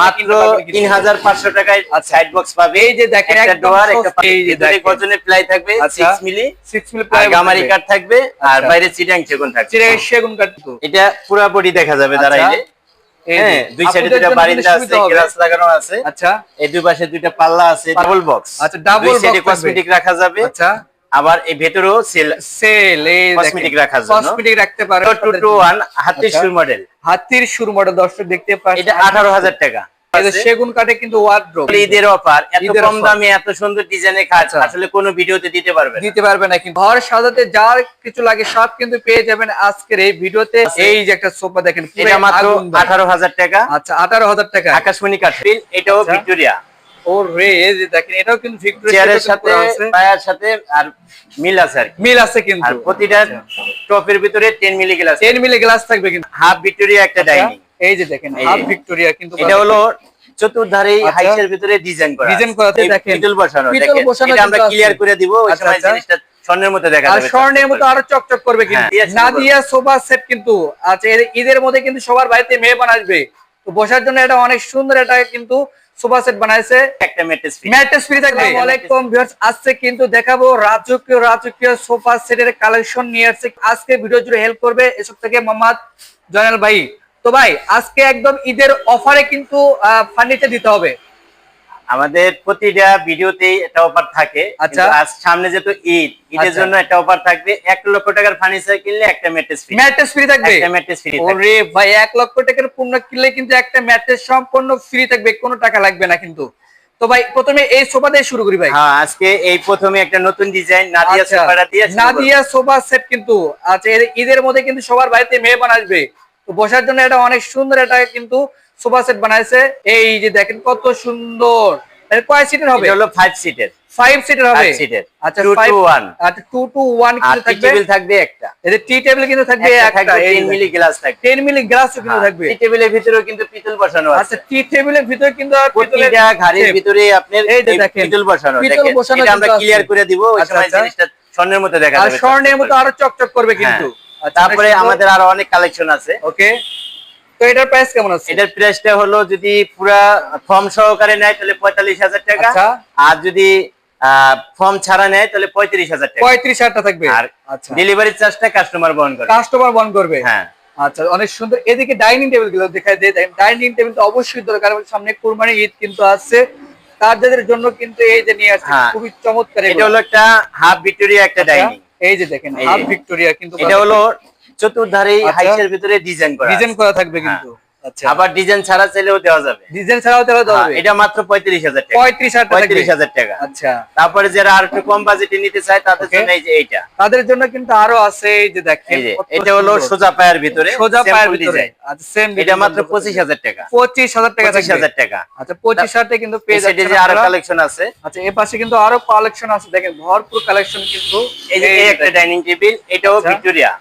মাত্র তিন হাজার পাঁচশো টাকায় আচ্ছা। সাইড বক্স পাবে। এই যে দেখেন একটা ডোয়ার একটা প্লাই থাকবে আচ্ছা। সিক্স মিলি সিক্স মিলি আর গামারি কাঠ থাকবে আর আচ্ছা। বাইরে চিটাং চেগুন থাকবে। চিরাগের সেগুন কাঠ এটা পুরাপুরি দেখা যাবে আচ্ছা। দাঁড়াইলে এই হ্যাঁ দুই সাইডে দুইটা বারিন্দা আছে গ্লাস লাগানো আছে। আচ্ছা। এই দুই পাশে দুইটা পাল্লা আছে ডাবল বক্স আচ্ছা, দুই সাইডে কসমেটিক রাখা যাবে। আচ্ছা। আবার এই ভেতরেও সেল সেল এই Cosmetic রাখার জন্য। কসমেটিক রাখতে পারে টু টু ওয়ান হাতের আচ্ছা। সুর মডেল হাতির সুর মডেল দর্শক দেখতে পাচ্ছেন। এটা আঠারো হাজার টাকা। এই সেগুন কাঠে কিন্তু ওয়ার্ড্রোব ঈদের অফার এত কম দামে এত সুন্দর ডিজাইনে খাট আচ্ছা। আসলে কোনো ভিডিওতে দিতে পারবে না। দিতে পারবে না কিন্তু। ঘর সাজাতে যা কিছু লাগে সব কিন্তু পেয়ে যাবেন আজকের এই ভিডিওতে। এই যে একটা সোফা দেখেন এটা মাত্র আগুন দাম। আঠারো হাজার টাকা। আচ্ছা আঠারো হাজার টাকা। আকাশমণি কাঠপিল এটাও আচ্ছা। ভিক্টোরিয়া। ও এই যে দেখেন এটাও কিন্তু ভিক্টোরিয়া সাথে পায়ার সাথে আর মিল আছে আর মিল আছে কিন্তু। আর প্রতিটা টপের ভিতরে ten ml glass ten ml glass থাকবে কিন্তু। হাফ ভিক্টোরিয়া একটা ডাইনিং এই যে দেখেন হাফ ভিক্টোরিয়া কিন্তু এটা হলো চতুর্ধারে। হাইসের ভিতরে ডিজাইন করা Design করা দেখেন। পিতল বসানো পিতল বসানো এটা আমরা ক্লিয়ার করে দিব ওই সময়। জিনিসটা স্বর্ণের মতো দেখা আর স্বর্ণের মতো আরও চকচক করবে কিন্তু। হ্যাঁ, নাদিয়া সোফা সেট কিন্তু আচ্ছা ঈদের মধ্যে কিন্তু সবার বাড়িতে মেহমান আসবে। তো বসার জন্য এটা অনেক সুন্দর এটা কিন্তু সোফা সেট বানাইছে। একটা ম্যাট্রেস ফ্রি ম্যাট্রেস ফ্রি থাকবে। আসসালামু ওয়ালাইকুম ভিউয়ার্স আজকে কিন্তু দেখাবো রাজকীয় রাজকীয় সোফা সেটের কালেকশন নিয়ে আসছে। আজকে ভিডিও জুড়ে হেল্প করবে এসব থেকে মোহাম্মদ জয়নাল ভাই। তো ভাই আজকে একদম ঈদের অফারে কিন্তু ফার্নিচার দিতে হবে। আমাদের প্রতিটা ভিডিওতেই একটা অফার থাকে। আচ্ছা। আজ সামনে যেহেতু ঈদ ঈদের আচ্ছা। জন্য একটা অফার থাকবে। এক লক্ষ টাকার ফার্নিচার কিনলে একটা ম্যাট্রেস ফ্রি ম্যাট্রেস ফ্রি থাকবে? একটা ম্যাট্রেস ফ্রি ওরে ভাই এক লক্ষ টাকার পণ্য কিনলে কিন্তু একটা ম্যাট্রেস সম্পূর্ণ ফ্রি থাকবে কোনো টাকা লাগবে না কিন্তু। তো ভাই প্রথমে এই সোফা দিয়ে শুরু করি ভাই। হ্যাঁ আজকে এই প্রথমে একটা নতুন ডিজাইন নাদিয়া আচ্ছা, সোফাটা দিয়ে নাদিয়া সোফা সেট কিন্তু। আচ্ছা ঈদের মধ্যে কিন্তু সবার বাড়িতে মেহমান আসবে। তো বসার জন্য এটা অনেক সুন্দর এটা কিন্তু সোফা সেট বানাইছে। এই যে দেখেন কত সুন্দর। এর কয় সিটের হবে? এটা হলো 5 সিটের ফাইভ সিটের হবে? সিটের আচ্ছা টু টু ওয়ান আচ্ছা টু টু ওয়ান কিন্তু থাকবে? টেবিল থাকবে একটা। এদের টি টেবিল কিন্তু থাকবে একটা একটা 10 মিলি গ্লাস থাকবে। টেন মিলি গ্লাস কিন্তু থাকবে। টি টেবিলের ভিতরেও কিন্তু পিতল বসানো আছে। আচ্ছা টি টেবিলের ভিতরে কিন্তু আর প্রতিটা ঘাড়ির ভিতরে আপনার এই যে দেখেন, পিতল বসানো পিতল বসানো এটা আমরা ক্লিয়ার করে দিব ওই আচ্ছা, সময় আচ্ছা। জিনিসটা স্বর্ণের মতো দেখা আর স্বর্ণের মতো আরও চকচক করবে কিন্তু। হ্যাঁ। তারপরে আমাদের আরও অনেক কালেকশন আছে। ওকে তো এটার প্রাইস কেমন আছে? এটার প্রাইসটা হলো যদি পুরা ফর্ম সহকারে নেয় তাহলে পঁয়তাল্লিশ হাজার টাকা। আচ্ছা। আর যদি ফর্ম ছাড়া নেয় তাহলে পঁয়ত্রিশ হাজার টাকা। পঁয়ত্রিশ হাজার থাকবে। আর আচ্ছা। ডেলিভারি চার্জটা কাস্টমার বহন করে কাস্টমার বন করবে। হ্যাঁ। আচ্ছা অনেক সুন্দর। এদিকে ডাইনিং টেবিলগুলো দেখাই দিয়ে ডাইনিং টেবিল তো অবশ্যই দরকার কারণ সামনে কুরবানি ঈদ কিন্তু আসছে তাদের জন্য কিন্তু এই যে নিয়ে আসছে হ্যাঁ। খুবই চমৎকার এটা হলো একটা হাফ ভিক্টোরিয়া একটা আচ্ছা, ডাইনিং এই যে দেখেন হাফ। ভিক্টোরিয়া কিন্তু এটা হলো চতুর্ধারে আচ্ছা। ভিতরে ডিজাইন করা ডিজাইন করা থাকবে কিন্তু। আচ্ছা। আবার ডিজাইন ছাড়া চাইলেও দেওয়া যাবে। ডিজাইন ছাড়াও দেওয়া হ্যাঁ, যাবে? এটা মাত্র পঁয়ত্রিশ হাজার টাকা। পঁয়ত্রিশ। পঁয়ত্রিশ হাজার টাকা। আচ্ছা। তারপরে যারা আর একটু কম বাজেটে নিতে চায় তাদের জন্য এই যে এইটা। তাদের জন্য কিন্তু আরও আছে এই যে দেখেন এটা হলো সোজা পায়ের ভিতরে সোজা পায়ের ভিতরে। আচ্ছা সেম এটা মাত্র পঁচিশ হাজার টাকা। পঁচিশ হাজার টাকা পঁচিশ হাজার টাকা। আচ্ছা পঁচিশ হাজার টাকা কিন্তু পেয়ে এই সাইডে যাচ্ছেন যে আরও কালেকশন আছে। আচ্ছা এ পাশে কিন্তু আরও কালেকশন আছে। দেখেন ভরপুর কালেকশন কিন্তু এই যে একটা ডাইনিং টেবিল এটাও আচ্ছা। ভিক্টোরিয়া।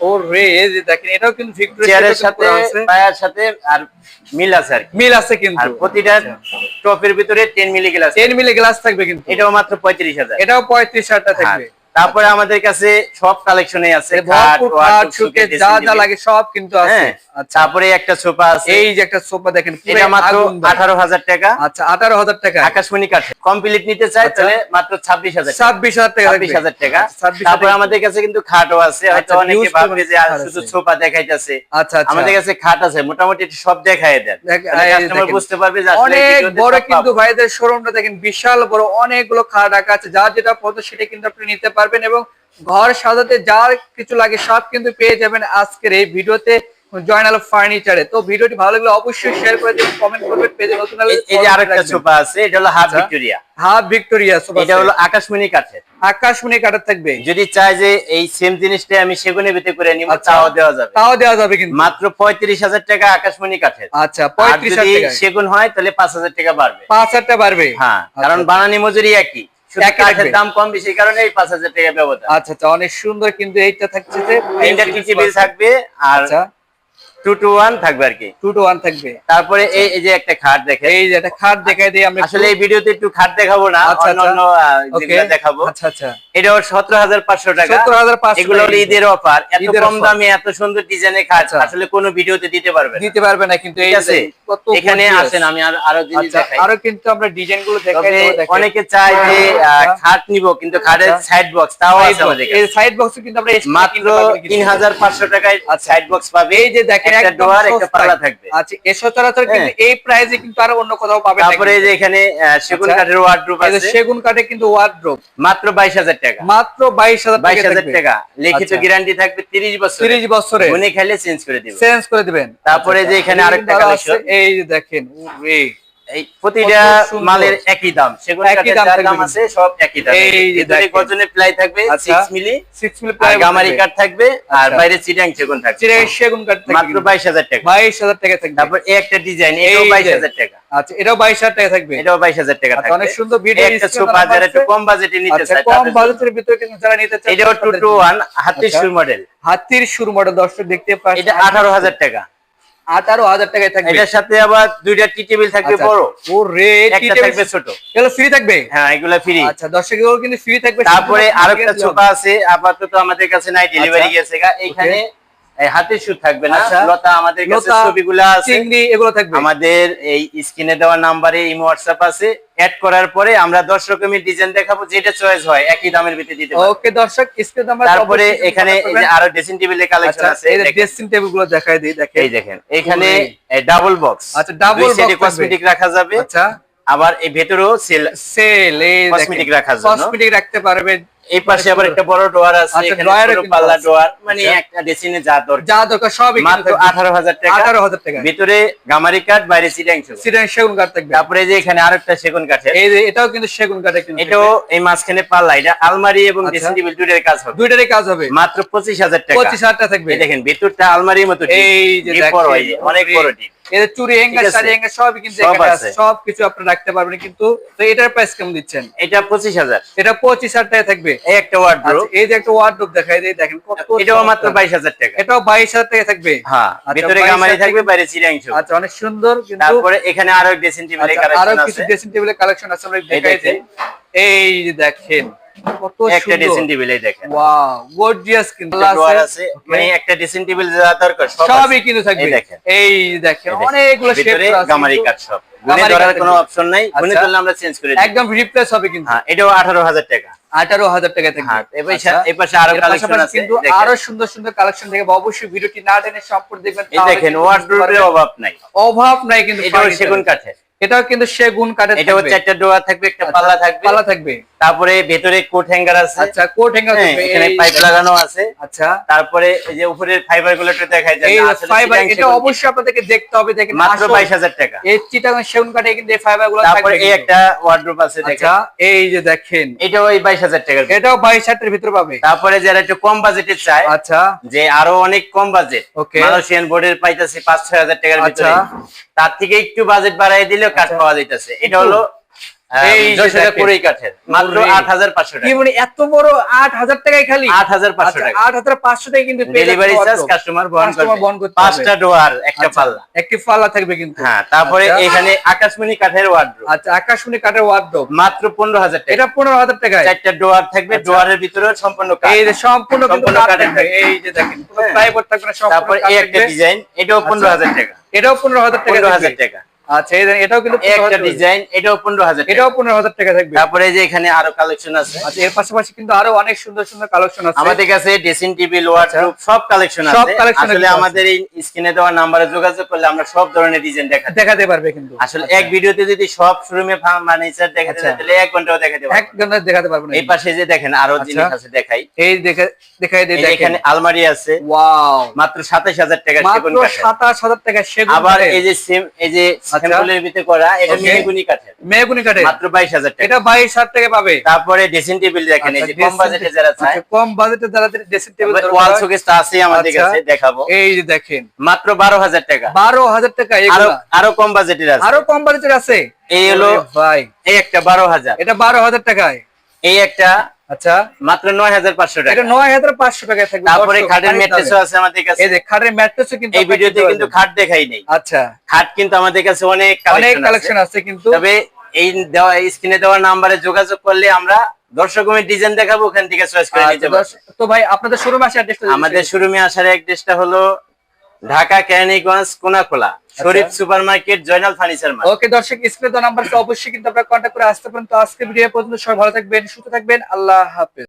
ও এই যে দেখেন এটাও কিন্তু ভিক্টোরিয়া সাথে পায়ার সাথে আর মিল আছে আর মিল আছে কিন্তু। আর প্রতিটা টপের ভিতরে ten ml glass ten ml glass থাকবে কিন্তু। এটাও মাত্র টাকা থাকবে। তারপরে আমাদের কাছে সব কালেকশনে আছে যা যা লাগে সব কিন্তু আছে। হ্যাঁ আচ্ছা। তারপরে একটা সোফা আছে। এই যে একটা সোফা দেখেন এটা মাত্র আঠারো হাজার টাকা। আচ্ছা আঠারো হাজার টাকা। আকাশমণি কাঠে কমপ্লিট নিতে চাই আচ্ছা। তাহলে মাত্র ছাব্বিশ হাজার ছাব্বিশ হাজার টাকা ছাব্বিশ হাজার টাকা। ছাব্বিশ তারপরে আমাদের কাছে কিন্তু খাটও আছে হয়তো আচ্ছা, অনেকে ভাববে যে শুধু আছে। দেখাইতেছে। আচ্ছা আচ্ছা। আমাদের কাছে খাট আছে মোটামুটি সব দেখায় দেন। কাস্টমার বুঝতে পারবে যে অনেক বড় কিন্তু। ভাইদের শোরুমটা দেখেন বিশাল বড় অনেকগুলো খাট রাখা আছে। যার যেটা পছন্দ সেটা কিন্তু আপনি নিতে পারবেন এবং ঘর সাজাতে যা কিছু লাগে সব কিন্তু পেয়ে যাবেন আজকের এই ভিডিওতে। জয়নাল ফার্নিচারে। তো ভিডিওটি ভালো লাগলে অবশ্যই শেয়ার করে কমেন্ট করবেন পেজে নতুন এই- যে আরেকটা সোফা আছে এটা হলো হাফ আচ্ছা। ভিক্টোরিয়া। হাফ ভিক্টোরিয়া সোফা এটা হলো আকাশমণি কাঠের। আকাশমণি কাটার থাকবে। যদি চাই যে এই সেম জিনিসটা আমি সেগুনের ভিতরে করে নিব আচ্ছা। তাও দেওয়া যাবে। তাও দেওয়া যাবে কিন্তু। মাত্র পঁয়ত্রিশ হাজার টাকা আকাশমণি কাঠের। আচ্ছা আর পঁয়ত্রিশ যদি হাজার টাকা সেগুন হয় তাহলে পাঁচ হাজার টাকা বাড়বে। পাঁচ হাজার টাকা বাড়বে। হ্যাঁ আচ্ছা। কারণ বানানি মজুরি একই। কাঠের দাম কম বেশি কারণে এই পাঁচ হাজার টাকা ব্যবধান। আচ্ছা অনেক সুন্দর কিন্তু এইটা থাকছে যে থাকবে আর টু টু ওয়ান থাকবে আর কি। টু টু ওয়ান থাকবে। তারপরে এই এই যে একটা খাট দেখে। এই যে একটা খাট দেখাই দিই আমরা আসলে এই ভিডিওতে একটু খাট দেখাবো না আচ্ছা, আচ্ছা। অন্য দেখাবো। আচ্ছা আচ্ছা। এটাও সতেরো হাজার পাঁচশো টাকা। হাজার পাঁচশো এগুলো হলো ঈদের অফার এত কম দামে এত সুন্দর ডিজাইনের খাট আচ্ছা। আসলে কোনো ভিডিওতে দিতে পারবে দিতে পারবে না কিন্তু এই আছে? এখানে আসেন আমি আরও জিনিস আচ্ছা দেখাই। আরও কিন্তু আমরা ডিজাইনগুলো দেখাই তবে দেবো, দেখেন। অনেকে চায় যে আচ্ছা। খাট নিব কিন্তু খাটের আচ্ছা। সাইড বক্স তাও আছে আমাদের এই সাইড বক্স কিন্তু আমরা মাত্র কিনতে পারব কিন্তু। তিন হাজার পাঁচশো টাকায় সাইড বক্স পাবে। এই যে দেখেন একটা একদম একটা পাল্লা থাকবে। আচ্ছা এ সচরাচর কিন্তু এই প্রাইসে কিন্তু আর অন্য কোথাও পাবেন না তারপরে এই যে এখানে সেগুন আচ্ছা। কাঠের আছে। সেগুন কাঠে কিন্তু ওয়ার্ড্রোব মাত্র বাইশ হাজার টাকা। মাত্র বাইশ হাজার বাইশ হাজার টাকা। লিখিত আচ্ছা। গ্যারান্টি থাকবে তিরিশ বছর তিরিশ বছরে উনি খেলে চেঞ্জ করে চেঞ্জ করে দিবেন। তারপরে যে এখানে আরেকটা কিন্তু আরও collection। আছে, এই যে দেখেন। এই প্রতিটা মালের একই দাম। সেগুন কাঠের দাম আছে সব একই দাম। এই যে ভিতরে প্লাই থাকবে। 6 মিলি Six মিলি আর গামারি কাঠ থাকবে আর আচ্ছা। বাইরে চিটাং সেগুন থাকবে। সেগুন কাঠ থাকবে মাত্র টাকা। থাকবে। তারপর এই একটা ডিজাইন এটাও টাকা। আচ্ছা এটাও টাকা থাকবে। এটাও বাইশ হাজার টাকা আচ্ছা, থাকবে। অনেক সুন্দর ভিডিও একটা সোফা যারা একটু কম বাজেটে নিতে আচ্ছা চায় কম বাজেটের ভিতরে কিন্তু যারা নিতে চায় এটাও হাতির। সুর মডেল হাতির শুরু মডেল দর্শক দেখতে পাচ্ছেন। এটা আঠারো হাজার টাকা। আঠারো হাজার টাকায় থাকবে। এটার সাথে আবার দুইটা টি টেবিল থাকবে আচ্ছা, বড়। ও রে একটা থাকবে ছোট। এগুলো ফ্রি থাকবে? হ্যাঁ এগুলা ফ্রি আচ্ছা দর্শক এগুলো কিন্তু ফ্রি থাকবে তারপরে আরেকটা ছোট আছে আপাতত আমাদের কাছে নাই ডেলিভারি আচ্ছা। গেছে এখানে হাতের থাকবে না। আচ্ছা। লতা আমাদের কাছে ছবিগুলো আছে। এগুলো থাকবে। আমাদের এই স্ক্রিনে দেওয়ার নাম্বারে ইমো হোয়াটসঅ্যাপ আছে। অ্যাড করার পরে আমরা দশ রকমের ডিজাইন দেখাবো যেটা চয়েস হয় একই দামের ভিতরে দিতে পারব ওকে দর্শক স্ক্রিন নাম্বার তারপরে এখানে এই যে আরও ড্রেসিং টেবিলের কালেকশন আছে এই ড্রেসিং টেবিলগুলো দেখাই দেই দেখেন। এই দেখেন এখানে। ডাবল বক্স আচ্ছা, ডাবল বক্স। কসমেটিক রাখা যাবে। আচ্ছা। আবার এই ভেতরেও সেল সেল এই কসমেটিক রাখা যাবে কসমেটিক রাখতে পারবেন। এই পাশে আবার একটা বড় ডোয়ার আছে আচ্ছা, পাল্লা ডোয়ার মানে আচ্ছা। একটা ড্রেসিং যা দরকার। যা দরকার সবই মাত্র আঠারো হাজার টাকা। আঠারো হাজার টাকা। ভিতরে গামারি কাঠ বাইরে সেগুন। সেগুন কাঠ থাকবে। তারপরে যে এখানে আরেকটা সেগুন কাঠের। এই যে এটাও কিন্তু সেগুন কাঠে কিন্তু এটাও এই মাঝখানে পাল্লা। এটা আলমারি এবং আচ্ছা। ড্রেসিং টেবিল কাজ হবে। দুইটারই কাজ হবে। মাত্র পঁচিশ হাজার টাকা। পঁচিশ হাজার টাকা থাকবে। দেখেন ভিতরটা আলমারির মতো এই যে বড় অনেক বড় ডিপ। যে চুরি। শাড়ি সবই কিন্তু সব এখানে আছে। আছে সব কিছু আপনি রাখতে পারবেন কিন্তু তো এটার প্রাইস কেমন দিচ্ছেন? এটা পঁচিশ হাজার। এটা পঁচিশ হাজার টাকা থাকবে। এই একটা ওয়ার্ড্রোব আচ্ছা, এই যে একটা ওয়ার্ডরোব দেখাই দিই দেখেন কত এটাও মাত্র বাইশ হাজার টাকা। এটাও বাইশ হাজার টাকা থাকবে? হ্যাঁ আচ্ছা, ভিতরে গামারি থাকবে বাইরে চিরাংশ আচ্ছা অনেক সুন্দর কিন্তু তারপরে এখানে আরও ড্রেসিং টেবিলের আচ্ছা, আরও কিছু আছে ড্রেসিং টেবিলের কালেকশন আছে আমরা এই দেখেন কত একটা ড্রেসিং টেবিল এই দেখেন। ওয়াও গর্জিয়াস কিন্তু। একটা আছে আছে মানে একটা ড্রেসিং টেবিল যা দরকার সবই কিন্তু থাকবে। এই দেখেন। এই দেখেন অনেকগুলো শেপ ভিতরে গামারি কাঠ সব। গুনে ধরার কোনো অপশন নাই গুনে আচ্ছা। ধরলে আমরা চেঞ্জ করে দিই। একদম রিপ্লেস হবে কিন্তু। হ্যাঁ এটাও আঠারো হাজার টাকা। থাকবে হ্যাঁ এই পাশে আচ্ছা। আরও কালেকশন আছে কিন্তু আরও সুন্দর সুন্দর কালেকশন দেখে অবশ্যই ভিডিওটি না টেনে সম্পূর্ণ দেখবেন এই দেখেন অভাব নাই। অভাব নাই কিন্তু সেগুন কাঠের। এটাও কিন্তু সেগুন কাঠের এটাও থাকবে। চারটা ডোয়ার থাকবে একটা আচ্ছা, পাল্লা থাকবে। পাল্লা থাকবে। তারপরে ভেতরে কোট হ্যাঙ্গার আছে। আচ্ছা কোট হ্যাঙ্গার হ্যাঁ, থাকবে। এখানে এই পাইপ লাগানো আছে। আচ্ছা। তারপরে এই যে উপরের ফাইবারগুলো একটু দেখাই যায় এই ফাইবার এটা অবশ্যই আপনাদেরকে দেখতে হবে দেখেন মাত্র আসল- বাইশ হাজার টাকা। এই চিটাগাং সেগুন কাঠে কিন্তু এই ফাইবারগুলো তারপরে এই একটা ওয়ার্ড্রোপ আছে দেখেন। আচ্ছা এই যে দেখেন। এটাও বাইশ হাজার টাকার এটাও বাইশ হাজারের ভিতরে পাবে। তারপরে যারা একটু কম বাজেটের চায় আচ্ছা। যে আরও অনেক কম বাজেট. মালয়েশিয়ান বোর্ডের পাইতেছে পাঁচ ছয় হাজার টাকার ভিতরে। আচ্ছা। তার থেকে একটু বাজেট বাড়ায় দিলেও কাঠ আচ্ছা। পাওয়া যাইতেছে। এটা হলো এত বড় আট হাজার টাকায় খালি? আট হাজার পাঁচশো টাকা। আট হাজার পাঁচশো টাকা কিন্তু পেয়ে ডেলিভারি চার্জ কাস্টমার বহন Customer বহন করবে। করতে পাঁচটা ডোয়ার একটা আচ্ছা, পাল্লা। একটি পাল্লা থাকবে কিন্তু। হ্যাঁ তারপরে আচ্ছা। এখানে আকাশমণি কাঠের ওয়ার্ড্রোব আচ্ছা আকাশমণি কাঠের ওয়ার্ডরোব মাত্র পনেরো হাজার টাকা। এটা পনেরো হাজার টাকা চারটা ডোয়ার থাকবে আচ্ছা। ডোয়ারের ভিতরে সম্পূর্ণ এই যে সম্পূর্ণ সম্পূর্ণ কাঠ কাঠের। এই যে দেখেন হ্যাঁ। তারপর কাঠ এই একটা ডিজাইন এটাও পনেরো হাজার টাকা। এটাও পনেরো হাজার টাকা হাজার টাকা। আচ্ছা এটাও কিন্তু একটা ডিজাইন এটাও পনেরো হাজার টাকা। এটাও পনেরো হাজার টাকা থাকবে। তারপরে যে এখানে আরও কালেকশন আছে। আচ্ছা এর পাশাপাশি কিন্তু আরও অনেক সুন্দর সুন্দর কালেকশন আছে। আমাদের কাছে ড্রেসিং টেবিল ওয়ার্ডরোব সব কালেকশন আচ্ছা। সব আছে আসলে আমাদের এই স্ক্রিনে দেওয়া নাম্বারে যোগাযোগ করলে আমরা সব ধরনের ডিজাইন দেখাতে দেখাতে পারবে কিন্তু। আসলে এক ভিডিওতে যদি সব শোরুমে ফার্নিচার দেখাতে আচ্ছা। তাহলে এক ঘন্টাও দেখাতে এক ঘণ্টা দেখাতে পারবে না এই পাশে যে দেখেন আরও। জিনিস আছে দেখাই। এই দেখে এখানে আলমারি আছে। ওয়াও। মাত্র সাতাশ হাজার টাকা সেগুন কাঠের। সাতাশ হাজার টাকা সেগুন আবার এই যে সেম এই যে। স্যাম্পলের ভিতরে করা এটা মেহগুনি কাঠের। মেহগুনি কাঠের। মাত্র বাইশ হাজার টাকা। এটা বাইশ হাজার টাকা পাবে। তারপরে ড্রেসিং টেবিল দেখেন এই যে কম বাজেটে যারা চায়। কম বাজেটে যারা ড্রেসিং টেবিল ওয়াল শোকেস আছে আমাদের। কাছে দেখাবো। এই যে দেখেন। মাত্র বারো হাজার টাকা। বারো হাজার টাকা আরও আরও কম বাজেটের আছে। আরও কম বাজেটের আছে। এই হলো ভাই। এই একটা বারো হাজার। এটা বারো হাজার টাকায়। এই একটা আচ্ছা। মাত্র নয় হাজার পাঁচশো টাকা। এটা নয় হাজার পাঁচশো টাকায় থাকবে। তারপরে খাটের ম্যাট্রেসও আছে আমাদের কাছে। এই যে খাটের ম্যাট্রেসও কিন্তু এই ভিডিওতে কিন্তু খাট দেখাই নেই। আচ্ছা। খাট কিন্তু আমাদের কাছে অনেক অনেক কালেকশন আছে কিন্তু। তবে এই দেওয়া স্ক্রিনে দেওয়া নাম্বারে যোগাযোগ করলে আমরা দর্শক ডিজাইন দেখাবো ওখান থেকে চয়েস করে নিতে আচ্ছা, তো ভাই আপনাদের শোরুম আসে অ্যাড্রেসটা আমাদের শোরুমে আসার অ্যাড্রেসটা হলো Dhaka Keraniganj Konakhola Sharif super market Joynal furniture market. Okay দর্শক স্ক্রিনে তো নাম্বার অবশ্যই কিন্তু আপনারা কন্ট্যাক্ট করে আসতে পারেন। তো আজকে ভিডিও পর্যন্ত সবাই ভালো থাকবেন সুস্থ থাকবেন আল্লাহ হাফেজ।